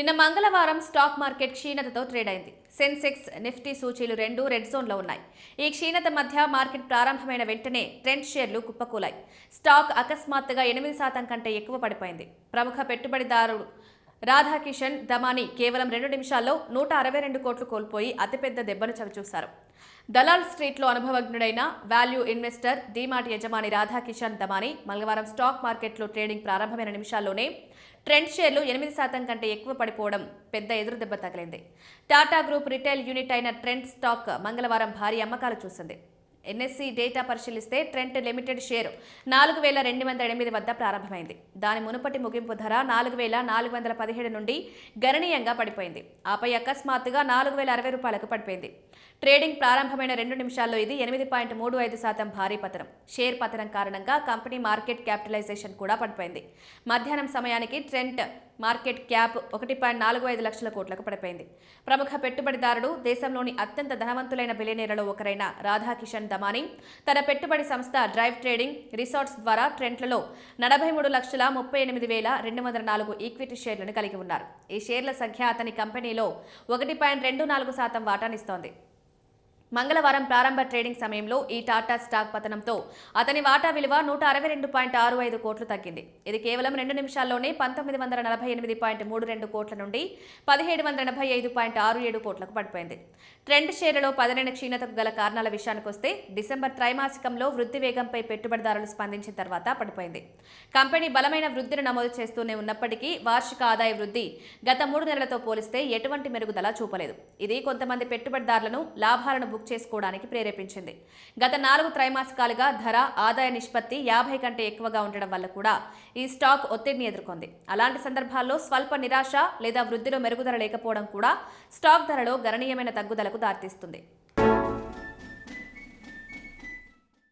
నిన్న మంగళవారం stock market క్షీణతతో trade అయింది సెన్సెక్స్ నిఫ్టీ సూచీలు రెండు రెడ్ జోన్లో ఉన్నాయి. ఈ క్షీణత మధ్య మార్కెట్ ప్రారంభమైన వెంటనే ట్రెండ్ షేర్లు కుప్పకూలాయి. స్టాక్ అకస్మాత్తుగా ఎనిమిది శాతం కంటే ఎక్కువ పడిపోయింది. ప్రముఖ పెట్టుబడిదారుడు రాధాకిషన్ దమాని కేవలం రెండు నిమిషాల్లో నూట అరవై రెండు కోట్లు కోల్పోయి అతిపెద్ద దెబ్బను చవిచూశారు. దలాల్ స్ట్రీట్లో అనుభవజ్ఞుడైన వాల్యూ ఇన్వెస్టర్ డీమార్ట్ యజమాని రాధాకిషన్ దమాని మంగళవారం స్టాక్ మార్కెట్లో ట్రేడింగ్ ప్రారంభమైన నిమిషాల్లోనే ట్రెండ్ షేర్లు ఎనిమిది శాతం కంటే ఎక్కువ పడిపోవడం పెద్ద ఎదురు దెబ్బ తగిలింది. టాటా గ్రూప్ రిటైల్ యూనిట్ అయిన ట్రెండ్ స్టాక్ మంగళవారం భారీ అమ్మకాలు చూసింది. ఎన్ఎస్సి డేటా పరిశీలిస్తే ట్రెంట్ లిమిటెడ్ షేరు నాలుగు వేల రెండు వందల ఎనిమిది వద్ద ప్రారంభమైంది. దాని మునుపటి ముగింపు ధర నాలుగు వేల నాలుగు వందల పదిహేడు నుండి గణనీయంగా పడిపోయింది. ఆపై అకస్మాత్తుగా నాలుగు వేల అరవై రూపాయలకు పడిపోయింది. ట్రేడింగ్ ప్రారంభమైన రెండు నిమిషాల్లో ఇది ఎనిమిది పాయింట్ మూడు ఐదు శాతం భారీ పతనం. షేర్ పతనం కారణంగా కంపెనీ మార్కెట్ క్యాపిటలైజేషన్ కూడా పడిపోయింది. మధ్యాహ్నం సమయానికి ట్రెంట్ మార్కెట్ క్యాప్ ఒకటి పాయింట్ నాలుగు ఐదు లక్షల కోట్లకు పడిపోయింది. ప్రముఖ పెట్టుబడిదారుడు దేశంలోని అత్యంత ధనవంతులైన బిలియనీర్లలో ఒకరైన రాధాకిషన్ దమానీ తన పెట్టుబడి సంస్థ డ్రైవ్ ట్రేడింగ్ రిసార్ట్స్ ద్వారా ట్రెంట్లలో నలభై మూడు లక్షల ముప్పై ఎనిమిది వేల రెండు వందల నాలుగు ఈక్విటీ షేర్లను కలిగి ఉన్నారు. ఈ షేర్ల సంఖ్య అతని కంపెనీలో ఒకటి పాయింట్ రెండు నాలుగు శాతం వాటానిస్తోంది. మంగళవారం ప్రారంభ ట్రేడింగ్ సమయంలో ఈ టాటా స్టాక్ పతనంతో అతని వాటా విలువ నూట అరవై రెండు పాయింట్ ఆరు ఐదు కోట్లు తగ్గింది. ఇది కేవలం రెండు నిమిషాల్లోనే పంతొమ్మిది వందల నలభై ఎనిమిది పాయింట్ మూడు రెండు కోట్ల నుండి పదిహేడు వందల ఎనభై ఐదు పాయింట్ ఆరు ఏడు కోట్లకు పడిపోయింది. ట్రెండ్ షేర్లలో పదనైన క్షీణతకు గల కారణాల విషయానికొస్తే డిసెంబర్ త్రైమాసికంలో వృద్ధి వేగంపై పెట్టుబడిదారులు స్పందించిన తర్వాత పడిపోయింది. కంపెనీ బలమైన వృద్ధిని నమోదు చేస్తూనే ఉన్నప్పటికీ వార్షిక ఆదాయ వృద్ధి గత మూడు నెలలతో పోలిస్తే ఎటువంటి మెరుగుదల చూపలేదు. ఇది కొంతమంది పెట్టుబడిదారులను లాభాలను బుక్ చేసుకోవడానికి ప్రేరేపించింది. గత నాలుగు త్రైమాసికాలుగా ధర ఆదాయ నిష్పత్తి యాభై కంటే ఎక్కువగా ఉండడం వల్ల కూడా ఈ స్టాక్ ఒత్తిడిని ఎదుర్కొంది. అలాంటి సందర్భాల్లో స్వల్ప నిరాశ లేదా వృద్ధిలో మెరుగుదల లేకపోవడం కూడా స్టాక్ ధరలో గణనీయమైన తగ్గుదలకు దారితీస్తుంది.